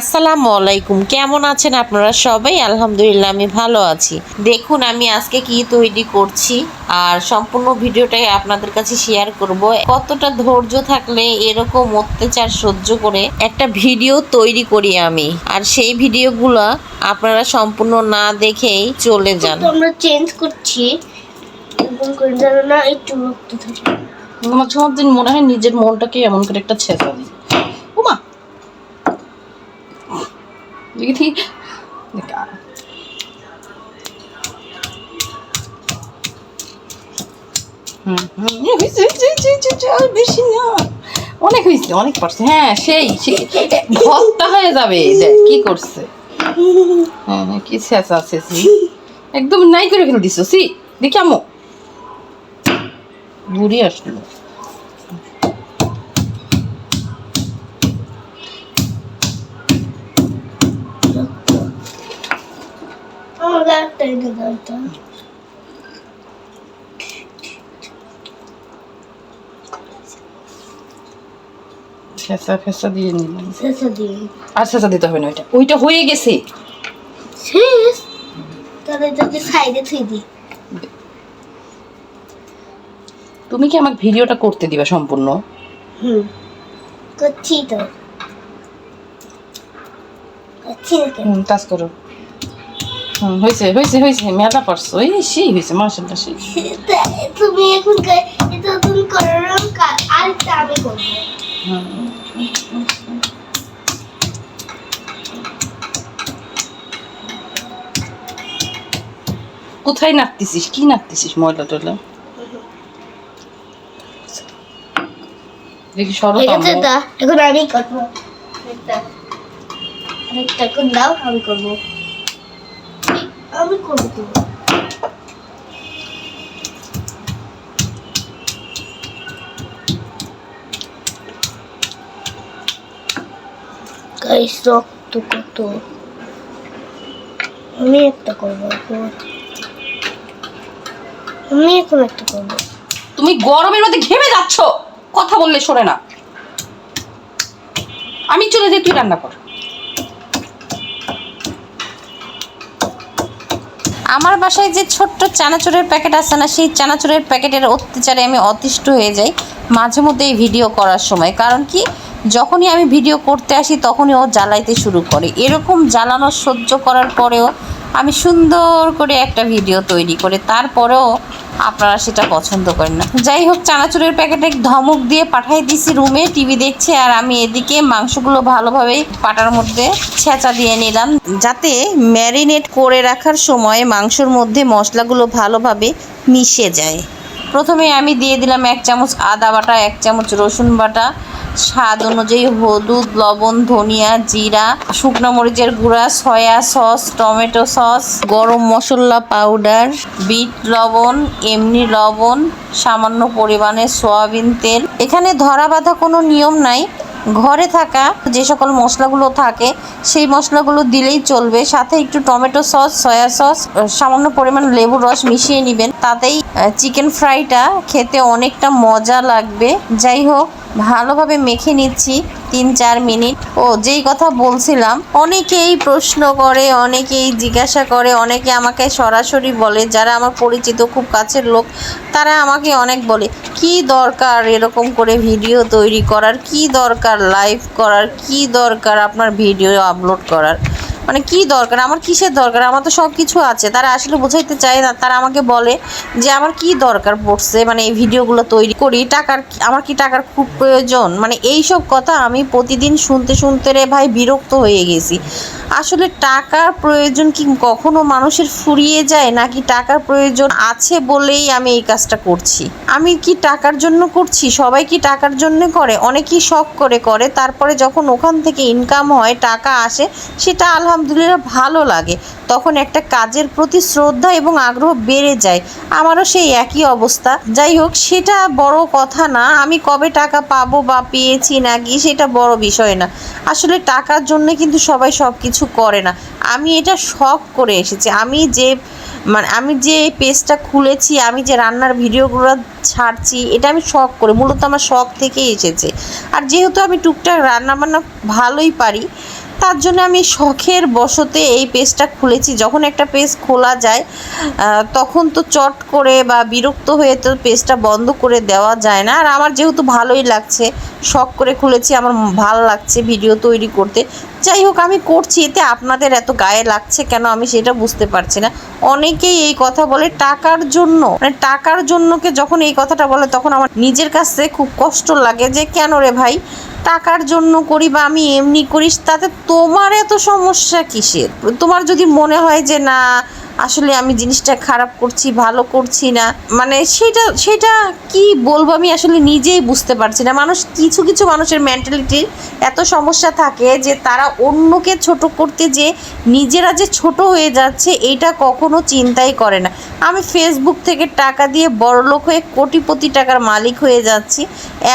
আসসালামু আলাইকুম। কেমন আছেন আপনারা সবাই? আলহামদুলিল্লাহ আমি ভালো আছি। দেখুন আমি আজকে কি তৈরি করছি আর সম্পূর্ণ ভিডিওটাই আপনাদের কাছে শেয়ার করব। কতটা ধৈর্য থাকলে এরকম অত্যাচার সহ্য করে একটা ভিডিও তৈরি করি আমি? আর সেই ভিডিওগুলো আপনারা সম্পূর্ণ না দেখেই চলে যান। আমরা চেঞ্জ করছি। করে না একটু রক্ত থাকে মাঝে মধ্যে মনে হয় নিজের মনটাকে এমন করে একটা ছেঁচা দিই হয়েছে, হয়েছে, আর বেশি না অনেক হয়েছে অনেক পারছে। হ্যাঁ সেই সেই এ, হয়ে যাবে। দেখ কি করছে? হ্যাঁ হ্যাঁ কি ছেঁচা ছেঁচি একদম নাই করে ফেলে দিছো সি? দেখি আমো। ঘুরে আসলো। একটা এনে ফেসা ফেসা দিয়ে নিলাম। শেষে দিন আর ফেসা দিতে হবে না ওইটা। ওইটা হয়ে গেছে। শেষ। তাহলে সাইডে থুই দিই। তুমি কি আমাকে ভিডিওটা করতে দিবা সম্পূর্ণ? হুম। করছি তো। করছি না কেন? হুম কাজ করো। হয়েছে হয়েছে হয়েছে মেলা পারছ এই সেই হয়েছে মাসাল্লাহ সেই তুমি এখন এটা তুমি করো? আরেকটা আমি করব। কোথায় নাড়তেছিস? কি নাড়তেছিস ময়লা টয়লা? দেখি সরো এখন আমি করব। আরেকটা এখন দাও আমি করব। আমি করব তো গাইস রক্ত কত আমি একটা করব এখন আমি এখন একটা করব তুমি গরমের মধ্যে ঘেমে যাচ্ছ। কথা বললে শোনে না। আমি চলে যাই তুই রান্না কর। আমার বাসায় যে ছোট্ট চানাচুরের প্যাকেট আছে না, সেই চানাচুরের প্যাকেটের অত্যাচারে আমি অতিষ্ঠ হয়ে যাই মাঝে মধ্যে এই ভিডিও করার সময়। কারণ কি? যখনই আমি ভিডিও করতে আসি, তখনই ও জ্বালাইতে শুরু করে। এরকম জ্বালানো সহ্য করার পরেও আমি সুন্দর করে একটা ভিডিও তৈরি করে। তারপরেও আপনারা সেটা পছন্দ করেন না। যাই হোক, চানাচুরের প্যাকেটে ধমক দিয়ে পাঠাই দিছি রুমে, টিভি দেখছে, আর আমি এদিকে মাংসগুলো ভালোভাবে পাটার মধ্যে ছেঁচা দিয়ে নিলাম, যাতে ম্যারিনেট করে রাখার সময় মাংসর মধ্যে মশলাগুলো ভালোভাবে মিশে যায়। প্রথমে আমি দিয়ে দিলাম এক চামচ আদা বাটা, এক চামচ রসুন বাটা স্বাদ অনুযায়ী হলুদ, লবণ, ধনিয়া, জিরা, শুকনো মরিচের গুঁড়া, সয়া সস, টমেটো সস, গরম মশলা পাউডার, বিট লবণ, এমনি লবণ, সামান্য পরিমাণে সয়াবিন তেল। এখানে ধরা বাঁধা কোনো নিয়ম নাই। ঘরে থাকা যে সকল মশলাগুলো থাকে, সেই মশলাগুলো দিলেই চলবে। সাথে একটু টমেটো সস, সয়া সস, সামান্য পরিমাণ লেবুর রস মিশিয়ে নেবেন। তাতেই চিকেন ফ্রাইটা খেতে অনেকটা মজা লাগবে। যাই হোক ভালোভাবে মেখে নিচ্ছি তিন, চার মিনিট। ও, যেই কথা বলছিলাম, অনেকেই প্রশ্ন করে, অনেকেই জিজ্ঞাসা করে, অনেকে আমাকে সরাসরি বলে, যারা আমার পরিচিত খুব কাছের লোক, তারা আমাকে অনেক বলে, কি দরকার এরকম করে ভিডিও তৈরি করার? কি দরকার লাইভ করার? কি দরকার আপনার ভিডিও আপলোড করার? মানে কি দরকার? আমার কিসের দরকার? আমার তো সব কিছু আছে। তারা আসলে বোঝাইতে চায় না। তারা আমাকে বলে যে, আমার কি দরকার পড়ছে? মানে এই ভিডিওগুলো তৈরি করি। টাকার আমার কি টাকার খুব প্রয়োজন? মানে এই সব কথা আমি প্রতিদিন শুনতে শুনতে রে ভাই বিরক্ত হয়ে গেছি। আসলে টাকার প্রয়োজন কি কখনো মানুষের ফুরিয়ে যায়, নাকি টাকার প্রয়োজন আছে বলেই আমি এই কাজটা করছি? আমি কি টাকার জন্য করছি? সবাই কি টাকার জন্য করে? অনেকেই শখ করে করে। তারপরে যখন ওখান থেকে ইনকাম হয়, টাকা আসে, সেটা আলহামদুলিল্লাহ ভালো লাগে। তখন একটা কাজের প্রতি শ্রদ্ধা এবং আগ্রহ বেড়ে যায়। আমারও সেই একই অবস্থা। যাই হোক, সেটা বড় কথা না। আমি কবে টাকা পাবো বা পেয়েছি নাকি সেটা বড় বিষয় না। আসলে টাকার জন্য কিন্তু সবাই সব কিছু করে না। আমি এটা শখ করে এসেছি। আমি যে মানে আমি যে পেজটা খুলেছি, আমি যে রান্নার ভিডিওগুলো ছাড়ছি, এটা আমি শখ করে, মূলত আমার শখ থেকেই এসেছে। আর যেহেতু আমি টুকটাক রান্না বান্না ভালোই পারি তার জন্য আমি শখের বশতে এই পেজটা খুলেছি। যখন একটা পেজ খোলা যায় তখন তো চট করে বা বিরক্ত হয়ে তো পেজটা বন্ধ করে দেওয়া যায় না। আর আমার যেহেতু ভালোই লাগছে, শখ করে খুলেছি, আমার ভালো লাগছে ভিডিও তৈরি করতে। যাই হোক, আমি করছি, এতে আপনাদের এত গায়ে লাগছে কেন আমি সেটা বুঝতে পারছি না। অনেকেই এই কথা বলে, টাকার জন্য মানে টাকার জন্যকে যখন এই কথাটা বলে, তখন আমার নিজের কাছে খুব কষ্ট লাগে যে, কেন রে ভাই? টাকার জন্য করি বা আমি এমনি করিস, তাতে তোমার এত সমস্যা কিসের? তোমার যদি মনে হয় যে না, আসলে আমি জিনিসটা খারাপ করছি, ভালো করছি না মানে সেটা সেটা কি বলব আমি আসলে নিজেই বুঝতে পারছি না। মানুষ, কিছু কিছু মানুষের মেন্টালিটির এত সমস্যা থাকে যে তারা অন্যকে ছোট করতে যে নিজেরা যে ছোট হয়ে যাচ্ছে, এটা কখনো চিন্তাই করে না। আমি ফেসবুক থেকে টাকা দিয়ে বড়লোক হয়ে কোটিপতি টাকার মালিক হয়ে যাচ্ছি,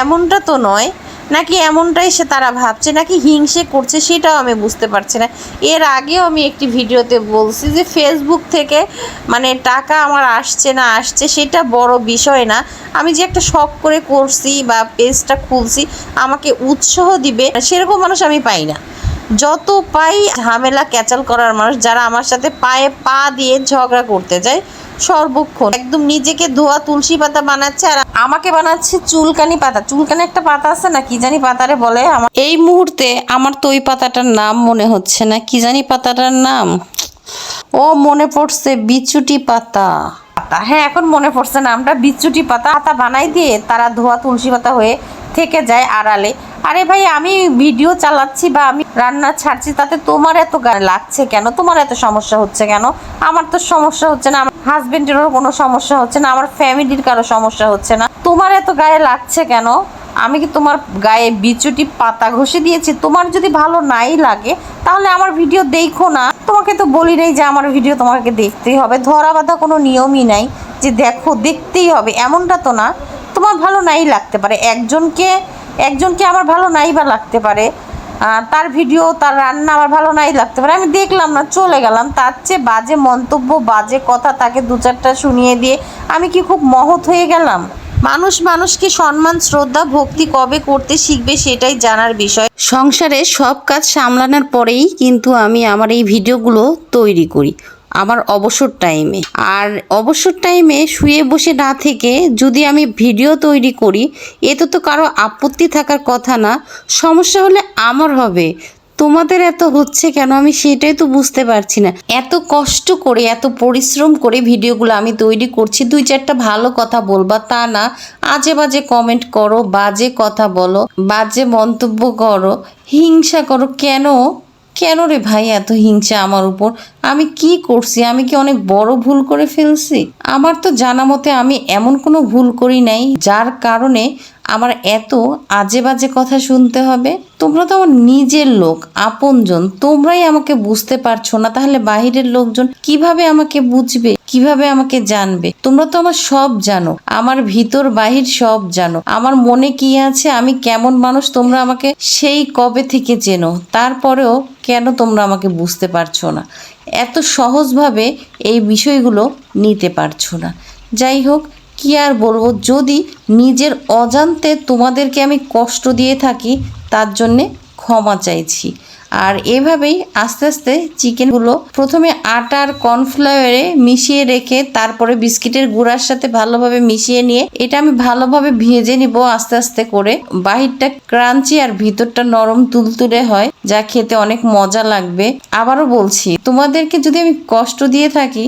এমনটা তো নয়। নাকি এমনটাই সে তারা ভাবছে, নাকি হিংসে করছে সেটাও আমি বুঝতে পারছি না। এর আগেও আমি একটি ভিডিওতে বলছি যে ফেসবুক থেকে মানে টাকা আমার আসছে না আসছে সেটা বড় বিষয় না। আমি যে একটা শখ করে করছি বা পেজটা খুলছি, আমাকে উৎসাহ দিবে, সেরকম মানুষ আমি পাই না। যত পাই ঝামেলা ক্যাচাল করার মানুষ যারা আমার সাথে পায়ে পা দিয়ে ঝগড়া করতে যায় সর্বক্ষণ। একদম নিজেকে ধোয়া তুলসী পাতা বানাচ্ছে আর আমাকে বানাচ্ছে চুলকানি পাতা। চুলকানি একটা পাতা আছে না, কি জানি পাতারে বলে আমার। এই মুহূর্তে আমার তো ওই পাতাটার নাম মনে হচ্ছে না, কি জানি পাতাটার নাম? ও মনে পড়ছে বিচুটি পাতা। পাতা। হ্যাঁ এখন মনে পড়ছে নামটা বিচুটি পাতা পাতা বানাই দিয়ে তারা ধোয়া তুলসী পাতা হয়ে থেকে যায় আড়ালে। আরে ভাই, আমি ভিডিও চালাচ্ছি বা আমি রান্না ছাড়ছি, তাতে তোমার এত লাগছে কেন? তোমার এত সমস্যা হচ্ছে কেন? আমার তো সমস্যা হচ্ছে না, আমার হাজবেন্ডেরও কোনো সমস্যা হচ্ছে না, আমার ফ্যামিলির কারও সমস্যা হচ্ছে না। তোমার এত গায়ে লাগছে কেন? আমি কি তোমার গায়ে বিচুটি পাতা ঘষে দিয়েছি? তোমার যদি ভালো নাই লাগে, তাহলে আমার ভিডিও দেখো না। তোমাকে তো বলি নাই যে আমার ভিডিও তোমাকে দেখতেই হবে। ধরা বাঁধা কোনো নিয়মই নাই যে দেখো, দেখতেই হবে। এমনটা তো না। তোমার ভালো নাই লাগতে পারে। একজনকে একজনকে আমার ভালো নাই বা লাগতে পারে। তার ভিডিও তার রান্না আমার ভালো নাই লাগতে পারে। আমি দেখলাম না, চলে গেলাম। তার চেয়ে বাজে মন্তব্য, বাজে কথা তাকে দু চারটা শুনিয়ে দিয়ে আমি কি খুব মহৎ হয়ে গেলাম? মানুষ মানুষকে সম্মান, শ্রদ্ধা, ভক্তি কবে করতে শিখবে সেটাই জানার বিষয়। সংসারে সব কাজ সামলানোর পরেই কিন্তু আমি আমার এই ভিডিওগুলো তৈরি করি, আমার অবসর টাইমে আর অবসর টাইমে শুয়ে বসে না থেকে যদি আমি ভিডিও তৈরি করি, এতে তো কারও আপত্তি থাকার কথা না। সমস্যা হলে আমার হবে। তোমাদের এত হচ্ছে কেন? আমি সেটাই তো বুঝতে পারছি না। এত কষ্ট করে, এত পরিশ্রম করে ভিডিওগুলো আমি তৈরি করছি, দুই চারটা ভালো কথা বলবা তা না। আজে বাজে কমেন্ট করো, বাজে কথা বলো, বাজে মন্তব্য করো, হিংসা করো। কেন? কেন রে ভাই এত হিংসা আমার উপর? আমি কি করছি? আমি কি অনেক বড় ভুল করে ফেলছি? আমার তো জানা মতে আমি এমন কোনো ভুল করি নাই, যার কারণে আমার এত আজে বাজে কথা শুনতে হবে? তোমরা তো আমার নিজের লোক, আপনজন। তোমরাই আমাকে বুঝতে পারছ না, তাহলে বাহিরের লোকজন কীভাবে আমাকে বুঝবে, কীভাবে আমাকে জানবে? তোমরা তো আমার সব জানো, আমার ভিতর বাহির সব জানো। আমার মনে কি আছে, আমি কেমন মানুষ, তোমরা আমাকে সেই কবে থেকে চেনো? তারপরেও কেন তোমরা আমাকে বুঝতে পারছ না? এত সহজভাবে এই বিষয়গুলো নিতে পারছ না। যাই হোক কি আর বলব? যদি নিজের অজান্তে তোমাদেরকে আমি কষ্ট দিয়ে থাকি, তার জন্যে ক্ষমা চাইছি। আর এভাবেই আস্তে আস্তে চিকেনগুলো প্রথমে আটার কর্নফ্লাওয়ারে মিশিয়ে রেখে, তারপরে বিস্কিটের গুঁড়ার সাথে ভালোভাবে মিশিয়ে নিয়ে, এটা আমি ভালোভাবে ভেজে নিব আস্তে আস্তে করে। বাহিরটা ক্রাঞ্চি আর ভিতরটা নরম তুলতুলে হয়, যা খেতে অনেক মজা লাগবে। আবারও বলছি, তোমাদেরকে যদি আমি কষ্ট দিয়ে থাকি,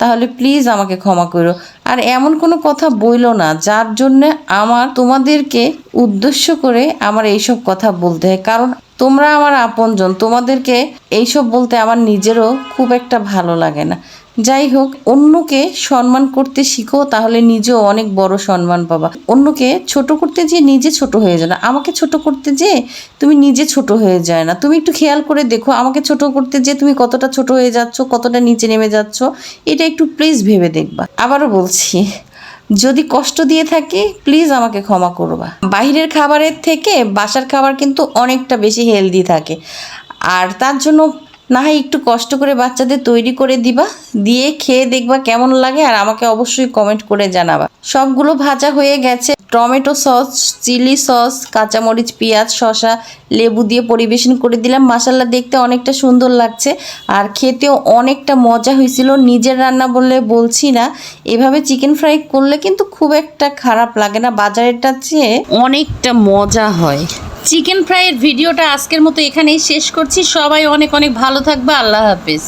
তাহলে প্লিজ আমাকে ক্ষমা করো। আর এমন কোনো কথা বইল না, যার জন্য আমার তোমাদেরকে উদ্দেশ্য করে আমার এইসব কথা বলতে হয়। কারণ তোমরা আমার আপনজন, তোমাদেরকে এইসব বলতে আমার নিজেরও খুব একটা ভালো লাগে না। যাই হোক অন্যকে সম্মান করতে শিখো, তাহলে নিজেও অনেক বড় সম্মান পাবা। অন্যকে ছোট করতে যে নিজে ছোট হয়ে যায় না। আমাকে ছোট করতে যে তুমি নিজে ছোট হয়ে যায় না। তুমি একটু খেয়াল করে দেখো, আমাকে ছোট করতে যে তুমি কতটা ছোট হয়ে যাচ্ছ, কতটা নিচে নেমে যাচ্ছ, এটা একটু প্লিজ ভেবে দেখবা। আবারও বলছি, যদি কষ্ট দিয়ে থাকি প্লিজ আমাকে ক্ষমা করবা। বাইরের খাবারের থেকে বাসার খাবার কিন্তু অনেকটা বেশি হেলদি থাকে। আর তার জন্য না হয় একটু কষ্ট করে বাচ্চাদের তৈরি করে দিবা, দিয়ে খেয়ে দেখবা কেমন লাগে আর আমাকে অবশ্যই কমেন্ট করে জানাবা। সবগুলো ভাজা হয়ে গেছে। টমেটো সস, চিলি সস, কাঁচামরিচ, পেঁয়াজ, শসা, লেবু দিয়ে পরিবেশন করে দিলাম। মাসাল্লা দেখতে অনেকটা সুন্দর লাগছে। আর খেতেও অনেকটা মজা হয়েছিল। নিজের রান্না বললে বলছি না। এভাবে চিকেন ফ্রাই করলে কিন্তু খুব একটা খারাপ লাগে না। বাজারেরটার চেয়ে অনেকটা মজা হয়। চিকেন ফ্রাইয়ের ভিডিওটা আজকের মতো এখানেই শেষ করছি। সবাই অনেক অনেক ভালো থাকবে। আল্লাহ হাফিজ।